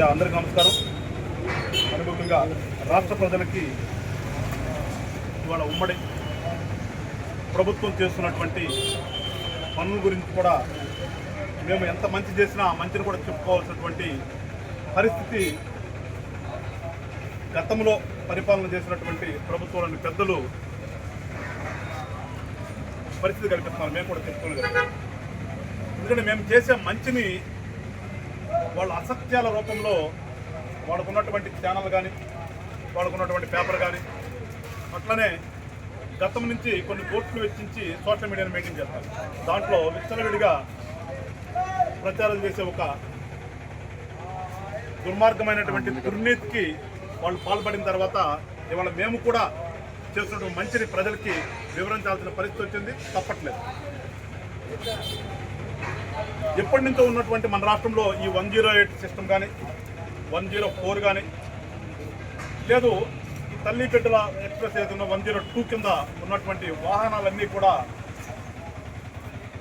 ప్రజా అందరికీ నమస్కారం. మరి ముఖ్యంగా రాష్ట్ర ప్రజలకి ఇవాళ ఉమ్మడి ప్రభుత్వం చేస్తున్నటువంటి పనుల గురించి కూడా మేము ఎంత మంచి చేసినా మంచిని కూడా చెప్పుకోవాల్సినటువంటి పరిస్థితి గతంలో పరిపాలన చేసినటువంటి ప్రభుత్వంలోని పెద్దలు పరిస్థితి కల్పిస్తున్నారు. మేము కూడా చెప్పుకోలేదు ఎందుకంటే మేము చేసే మంచిని వాళ్ళ అసత్యాల రూపంలో వాళ్ళకున్నటువంటి ఛానల్ కానీ వాళ్ళకున్నటువంటి పేపర్ కానీ అట్లనే గతం నుంచి కొన్ని కోట్లు వెచ్చించి సోషల్ మీడియాని మెయింటైన్ చేస్తారు. దాంట్లో విచ్చలవిడిగా ప్రచారం చేసే ఒక దుర్మార్గమైనటువంటి దుర్నీతికి వాళ్ళు పాల్పడిన తర్వాత ఇవాళ మేము కూడా చేస్తున్నటువంటి మంచిని ప్రజలకి వివరించాల్సిన పరిస్థితి వచ్చింది. తప్పట్లేదు. ఎప్పటి నుంచో ఉన్నటువంటి మన రాష్ట్రంలో ఈ వన్ జీరో ఎయిట్ సిస్టమ్ కానీ వన్ జీరో ఫోర్ కానీ లేదు ఈ తల్లి బిడ్డల ఎక్స్ప్రెస్ ఏదైనా వన్ జీరో టూ కింద ఉన్నటువంటి వాహనాలన్నీ కూడా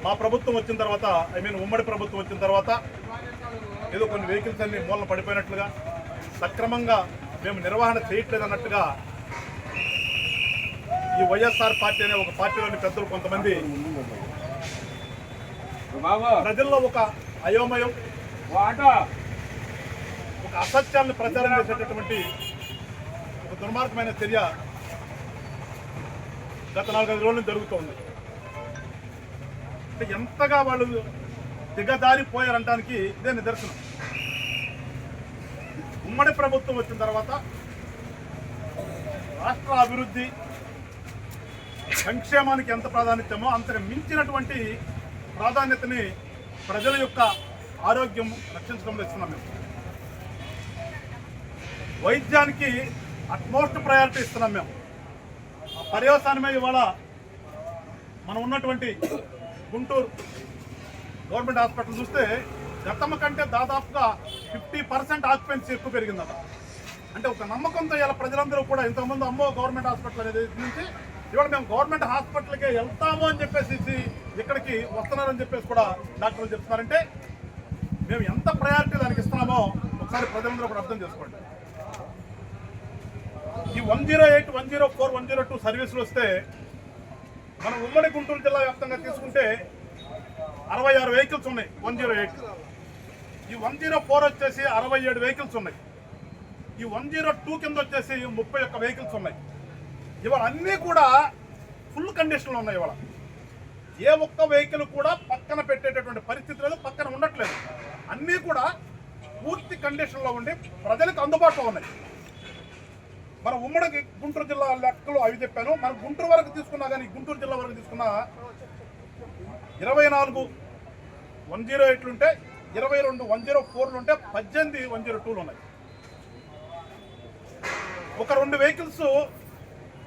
మా ప్రభుత్వం వచ్చిన తర్వాత ఐ మీన్ ఉమ్మడి ప్రభుత్వం వచ్చిన తర్వాత ఏదో కొన్ని వెహికల్స్ అన్ని మూలన పడిపోయినట్లుగా సక్రమంగా మేము నిర్వహణ చేయట్లేదు అన్నట్టుగా ఈ వైఎస్ఆర్ పార్టీ అనే ఒక పార్టీలోని పెద్దలు కొంతమంది ప్రజల్లో ఒక అయోమయం వాట. ఒక అసత్యాన్ని ప్రచారం చేసేటటువంటి ఒక దుర్మార్గమైన చర్య గత నాలుగైదు రోజుల జరుగుతోంది. అంటే ఎంతగా వాళ్ళు దిగజారిపోయారంటానికి ఇదే నిదర్శనం. ఉమ్మడి ప్రభుత్వం వచ్చిన తర్వాత రాష్ట్ర అభివృద్ధి సంక్షేమానికి ఎంత ప్రాధాన్యతమో అంతకు మించినటువంటి ప్రాధాన్యతని ప్రజల యొక్క ఆరోగ్యం రక్షించడంలో ఇస్తున్నాం మేము. వైద్యానికి అట్మోస్ట్ ప్రయారిటీ ఇస్తున్నాం మేము. ఆ పర్యవసానమే ఇవాళ మనం ఉన్నటువంటి గుంటూరు గవర్నమెంట్ హాస్పిటల్ చూస్తే గతం కంటే దాదాపుగా ఫిఫ్టీ పర్సెంట్ ఆక్యుపెన్సీ ఎక్కువ పెరిగిందట. అంటే ఒక నమ్మకంతో ఇలా ప్రజలందరూ కూడా ఇంతకుముందు అమ్మో గవర్నమెంట్ హాస్పిటల్ అనేది నుంచి ఇవాళ మేము గవర్నమెంట్ హాస్పిటల్కే వెళ్తాము అని చెప్పేసి ఇక్కడికి వస్తున్నారని చెప్పేసి కూడా డాక్టర్లు చెప్తున్నారంటే మేము ఎంత ప్రయారిటీ దానికి ఇస్తున్నామో ఒకసారి ప్రజలందరూ కూడా అర్థం చేసుకోండి. ఈ one zero eight one zero four one zero two సర్వీసులు వస్తే మనం ఉమ్మడి గుంటూరు జిల్లా వ్యాప్తంగా తీసుకుంటే అరవై ఆరు వెహికల్స్ ఉన్నాయి వన్ జీరో ఎయిట్. ఈ వన్ జీరో ఫోర్ వచ్చేసి అరవై ఏడు వెహికల్స్ ఉన్నాయి. ఈ వన్ జీరో టూ కింద వచ్చేసి ముప్పై ఒక్క వెహికల్స్ ఉన్నాయి. ఇవాళ అన్నీ కూడా ఫుల్ కండిషన్లో ఉన్నాయి ఇవాళ. ఏ ఒక్క వెహికల్ కూడా పక్కన పెట్టేటటువంటి పరిస్థితి లేదు పక్కన ఉండట్లేదు. అన్నీ కూడా పూర్తి కండిషన్లో ఉండి ప్రజలకు అందుబాటులో ఉన్నాయి. మన ఉమ్మడి గుంటూరు జిల్లా లెక్కలు అవి చెప్పాను. మన గుంటూరు వరకు తీసుకున్నా కానీ గుంటూరు జిల్లా వరకు తీసుకున్నా ఇరవై నాలుగు వన్ జీరో ఎయిట్లు ఉంటే ఇరవై రెండు వన్ జీరో ఫోర్లు ఉంటే పద్దెనిమిది వన్ జీరో టూలు ఉన్నాయి ఒక రెండు వెహికల్స్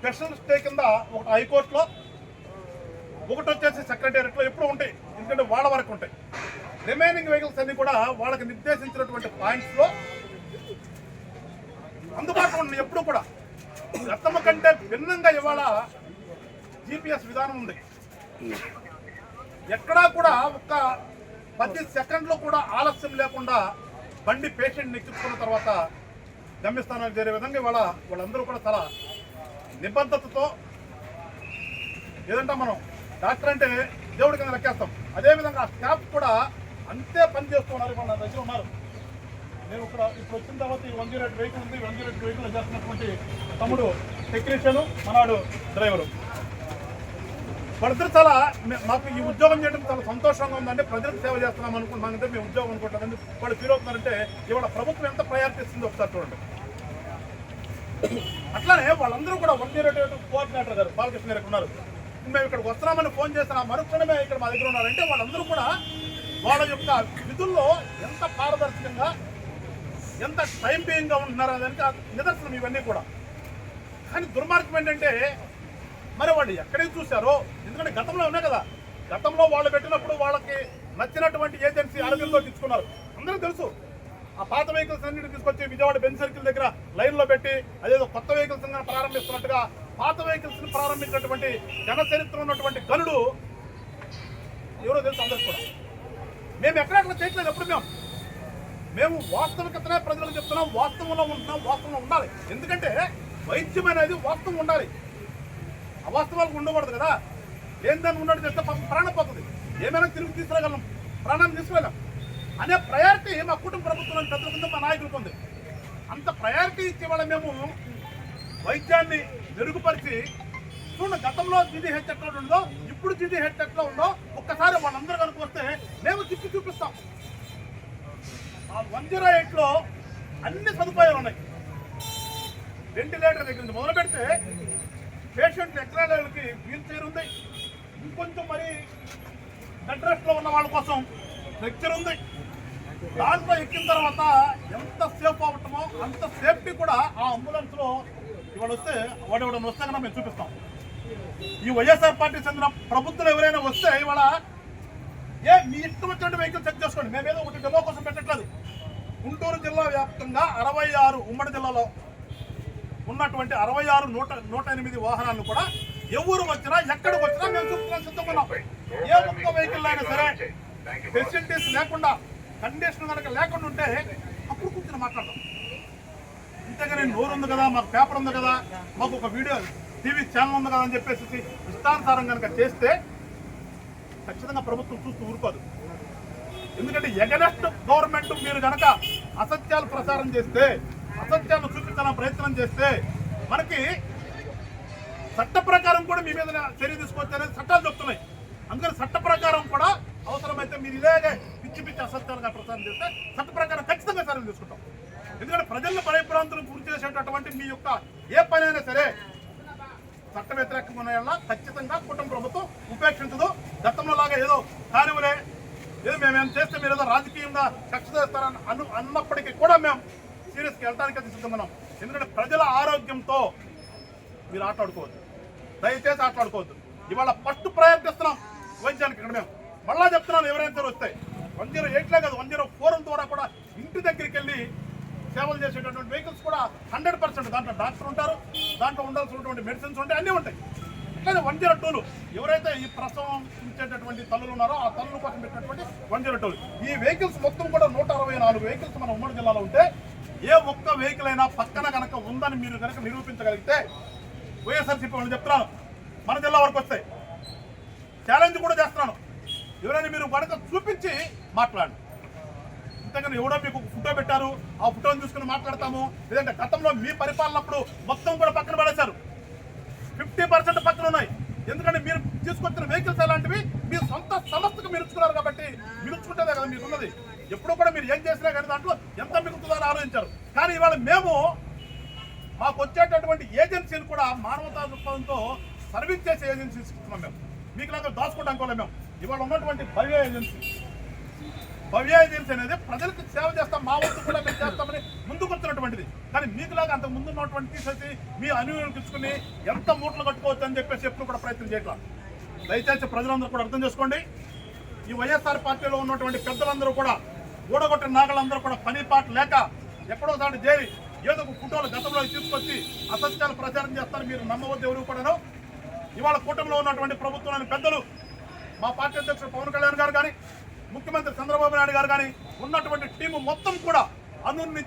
స్పెషల్ స్టే కింద ఒకటి హైకోర్టులో ఒకటి వచ్చేసి సెక్రటేరియట్లో ఎప్పుడు ఉంటాయి. ఎందుకంటే వాళ్ళ వరకు ఉంటాయి. రిమైనింగ్ వెహికల్స్ అన్ని కూడా వాళ్ళకి నిర్దేశించినటువంటి పాయింట్స్లో అందుబాటులో ఉన్నాయి ఎప్పుడు కూడా. గతమ కంటే భిన్నంగా ఇవాళ జీపీఎస్ విధానం ఉంది. ఎక్కడా కూడా ఒక పది సెకండ్లు కూడా ఆలస్యం లేకుండా బండి పేషెంట్ ఎక్కించుకున్న తర్వాత గమ్యస్థానానికి చేరే విధంగా ఇవాళ వాళ్ళందరూ కూడా చాలా నిబద్ధతతో ఏదంటే మనం? డాక్టర్ అంటే దేవుడి కింద లెక్కేస్తాం. అదేవిధంగా ఆ స్టాఫ్ కూడా అంతే పని చేస్తున్నారు మన దగ్గర ఉన్నారు. నేను ఇక్కడ ఇప్పుడు వచ్చిన తర్వాత ఈ వన్ జీరో ఎయిట్ వెహికల్ ఉంది. వన్ జీరో ఎయిట్ వెహికల్ చేస్తున్నటువంటి తమ్ముడు టెక్నీషియన్ మనవాడు డ్రైవరు ప్రజలు చాలా మాకు ఈ ఉద్యోగం చేయడం చాలా సంతోషంగా ఉందంటే ప్రజలకు సేవ చేస్తున్నాం అనుకుంటున్నామంటే మేము ఉద్యోగం అనుకుంటామని వాళ్ళు ఫీల్ అవుతున్నారంటే ఇవాళ ప్రభుత్వం ఎంత ప్రయారిటీ ఇస్తుందో ఒకసారి చూడండి. అట్లానే వాళ్ళందరూ కూడా వన్ కోఆర్డినేటర్ గారు బాలకృష్ణ గారు ఉన్నారు. మేము ఇక్కడికి వస్తున్నామని ఫోన్ చేసిన మరుక్షణమే ఇక్కడ మా దగ్గర ఉన్నారంటే వాళ్ళందరూ కూడా వాళ్ళ యొక్క విధుల్లో ఎంత పారదర్శకంగా ఎంత టైం బీయింగ్గా ఉంటున్నారు దానికి నిదర్శనం ఇవన్నీ కూడా. కానీ దుర్మార్గం ఏంటంటే మరి వాళ్ళు ఎక్కడికి చూశారో ఎందుకంటే గతంలో ఉన్నాయి కదా. గతంలో వాళ్ళు పెట్టినప్పుడు వాళ్ళకి నచ్చినటువంటి ఏజెన్సీ అరవిందో తెచ్చుకున్నారు. అందరూ తెలుసు. ఆ పాత వెహికల్స్ అన్నిటి తీసుకొచ్చి విజయవాడ బెంచ్ సర్కిల్ దగ్గర లైన్లో పెట్టి అదేదో కొత్త వెహికల్స్ ప్రారంభిస్తున్నట్టుగా పాత వెహికల్స్ని ప్రారంభించినటువంటి జన చరిత్ర ఉన్నటువంటి గనుడు ఎవరో తెలుసు అందరికి కూడా? మేము ఎక్కడెక్కడ చేయట్లేదు ఎప్పుడు మేము. మేము వాస్తవికతనే ప్రజలకు చెప్తున్నాం వాస్తవంలో ఉంటున్నాం వాస్తవంలో ఉండాలి. ఎందుకంటే వైద్యం అనేది వాస్తవం ఉండాలి. అవాస్తవాలకు ఉండకూడదు కదా. ఏందని ఉన్నట్టు చేస్తే ప్రాణం పోతుంది. ఏమైనా తిరిగి తీసుకురాగలం ప్రాణాన్ని తీసుకురాగలం. అనే ప్రయారిటీ మా కుటుంబ ప్రభుత్వం పెద్దల కింద మా నాయకులకు ఉంది. అంత ప్రయారిటీ ఇచ్చే వాళ్ళ మేము వైద్యాన్ని మెరుగుపరిచి చూడండి గతంలో జీడీహెచ్ ఎట్లా ఉందో ఇప్పుడు జీడీహెచ్ ఎట్లా ఉందో ఒక్కసారి వాళ్ళందరూ కనుకొస్తే మేము తిప్పి చూపిస్తాం. ఆ వన్ జీరో ఎయిట్లో అన్ని సదుపాయాలు ఉన్నాయి. వెంటిలేటర్ దగ్గర మొదలు పెడితే పేషెంట్ ఎక్కడానికి వీల్ చైర్ ఉంది. ఇంకొంచెం మరి బెడ్ రెస్ట్లో ఉన్న వాళ్ళ కోసం లెక్చర్ ఉంది. దాంట్లో ఎక్కిన తర్వాత ఎంత సేఫ్ అవటమో అంత సేఫ్టీ కూడా ఆ అంబులెన్స్లో ఇవాళ వస్తే వాడు ఎవడన్నా వస్తే కన్నా మేము చూపిస్తాం. ఈ వైఎస్ఆర్ పార్టీ చెందిన ప్రభుత్వం ఎవరైనా వస్తే ఇవాళ ఏ మీ ఇష్టం వచ్చినట్టు వెహికల్ చెక్ చేసుకోండి. మేమేదో ఒకటి డెమో కోసం పెట్టట్లేదు. గుంటూరు జిల్లా వ్యాప్తంగా అరవై ఆరు ఉమ్మడి జిల్లాలో ఉన్నటువంటి అరవై ఆరు నూట నూట ఎనిమిది వాహనాలను కూడా ఎవరు వచ్చినా ఎక్కడికి వచ్చినా మేము చూస్తున్నాం సిద్ధంగా ఏ ఒక్క వెహికల్ అయినా సరే ఫెసిలిటీస్ లేకుండా కండిషన్ కనుక లేకుండా ఉంటే అప్పుడు కూర్చొని మాట్లాడతాం. ఇంతగానే నోరు ఉంది కదా మాకు పేపర్ ఉంది కదా మాకు ఒక వీడియో టీవీ ఛానల్ ఉంది కదా అని చెప్పేసి ఇష్టానుసారం కనుక చేస్తే ఖచ్చితంగా ప్రభుత్వం చూస్తూ ఊరుకోదు. ఎందుకంటే ఎగనెస్ట్ గవర్నమెంట్ మీరు గనక అసత్యాలు ప్రసారం చేస్తే అసత్యాలను చూపించాలని ప్రయత్నం చేస్తే మనకి చట్ట ప్రకారం కూడా మీ మీద చర్య తీసుకోవచ్చు అనేది చట్టాలు చెప్తున్నాయి. అందుకని చట్ట ప్రకారం కూడా అవసరమైతే మీరు ఇలాగే పిచ్చి పిచ్చి అసత్యాలుగా ప్రచారం చేస్తే చట్ట ప్రకారం ఖచ్చితంగా చర్యలు తీసుకుంటాం. ఎందుకంటే ప్రజలను భయభ్రాంతులకు పూర్తి చేసేటటువంటి మీ యొక్క ఏ పనైనా సరే చట్ట వ్యతిరేకంగా ఉన్న ఖచ్చితంగా కుటుంబ ప్రభుత్వం ఉపేక్షించదు. గతంలో లాగా ఏదో కానివలే ఏదో మేము ఏం చేస్తే మీరు ఏదో రాజకీయంగా కక్ష చేస్తారని అను అన్నప్పటికీ కూడా మేము సీరియస్కి వెళ్ళడానికి అది సిద్ధమన్నాం ఎందుకంటే ప్రజల ఆరోగ్యంతో మీరు ఆటలాడుకోవద్దు. దయచేసి ఆటలాడుకోవద్దు. ఇవాళ ఫస్ట్ ప్రయత్నిస్తున్నాం వైద్యానికి ఇక్కడ మేము. మళ్ళా చెప్తున్నాను ఎవరైనా వస్తాయి వన్ జీరో ఎయిట్లో కాదు వన్ జీరో ఫోర్ ద్వారా కూడా ఇంటి దగ్గరికి వెళ్ళి సేవలు చేసేటటువంటి వెహికల్స్ కూడా హండ్రెడ్ పర్సెంట్ దాంట్లో డాక్టర్ ఉంటారు దాంట్లో ఉండాల్సినటువంటి మెడిసిన్స్ ఉంటాయి అన్నీ ఉంటాయి. అట్లనే వన్ జీరో టూలు ఎవరైతే ఈ ప్రసవం ఇచ్చేటటువంటి తల్లులు ఉన్నారో ఆ తల్లుల కోసం పెట్టినటువంటి వన్ జీరో టూలు. ఈ వెహికల్స్ మొత్తం కూడా నూట అరవై నాలుగు వెహికల్స్ మన ఉమ్మడి జిల్లాలో ఉంటే ఏ ఒక్క వెహికల్ అయినా పక్కన కనుక ఉందని మీరు కనుక నిరూపించగలిగితే వైఎస్ఆర్సీపీ వాళ్ళు చెప్తున్నాను మన జిల్లా వరకు వస్తాయి. ఛాలెంజ్ కూడా చేస్తున్నాను. పడక చూపించి మాట్లాడండి అంతేగాని ఎవడో మీకు ఫోటో పెట్టారు ఆ ఫోటోని చూసుకుని మాట్లాడతాము. లేదంటే గతంలో మీ పరిపాలనప్పుడు మొత్తం కూడా పక్కన పడేశారు. ఫిఫ్టీ పర్సెంట్ పక్కన ఉన్నాయి. ఎందుకంటే మీరు తీసుకొచ్చిన వెహికల్స్ అలాంటివి మీ సొంత సంస్థకు మీరు ఇచ్చుకున్నారు కాబట్టి మీరు ఇచ్చుకుంటేదే కదా మీకు ఉన్నది ఎప్పుడు కూడా మీరు ఏం చేసినా కానీ దాంట్లో ఎంత మిగుతుందని ఆలోచించారు. కానీ ఇవాళ మేము మాకు వచ్చేటటువంటి ఏజెన్సీలు కూడా మానవతా దృక్పథంతో సర్వీస్ చేసే ఏజెన్సీస్ ఇస్తున్నాం మేము. మీకు లాగా దాచుకోవడానికి కూడా మేము. ఇవాళ ఉన్నటువంటి భవ్య ఏజెన్సీ. భవ్య ఏజెన్సీ అనేది ప్రజలకు సేవ చేస్తాం మా వంతు కూడా మేము చేస్తామని ముందుకొచ్చినటువంటిది కానీ మీకులాగా అంత ముందు ఉన్నటువంటి తీసేసి మీ అనుభవం ఎంత మూటలు కట్టుకోవచ్చు అని చెప్పేసి ఎప్పుడు కూడా ప్రయత్నం చేయట్లా. దయచేసి ప్రజలందరూ కూడా అర్థం చేసుకోండి. ఈ వైఎస్ఆర్ పార్టీలో ఉన్నటువంటి పెద్దలందరూ కూడా ఊడగొట్టిన నాగలందరూ కూడా పని పాట లేక ఎక్కడో దాటి చేరి ఏదో ఒక ఫోటోలు గతంలో తీసుకొచ్చి అసత్యాలు ప్రచారం చేస్తారు మీరు నమ్మవద్దు ఎవరు కూడాను. ఇవాళ కూటమిలో ఉన్నటువంటి ప్రభుత్వాన్ని పెద్దలు మా పార్టీ అధ్యక్షుడు పవన్ కళ్యాణ్ గారు కానీ ముఖ్యమంత్రి చంద్రబాబు నాయుడు గారు కానీ ఉన్నటువంటి టీము మొత్తం కూడా అనుని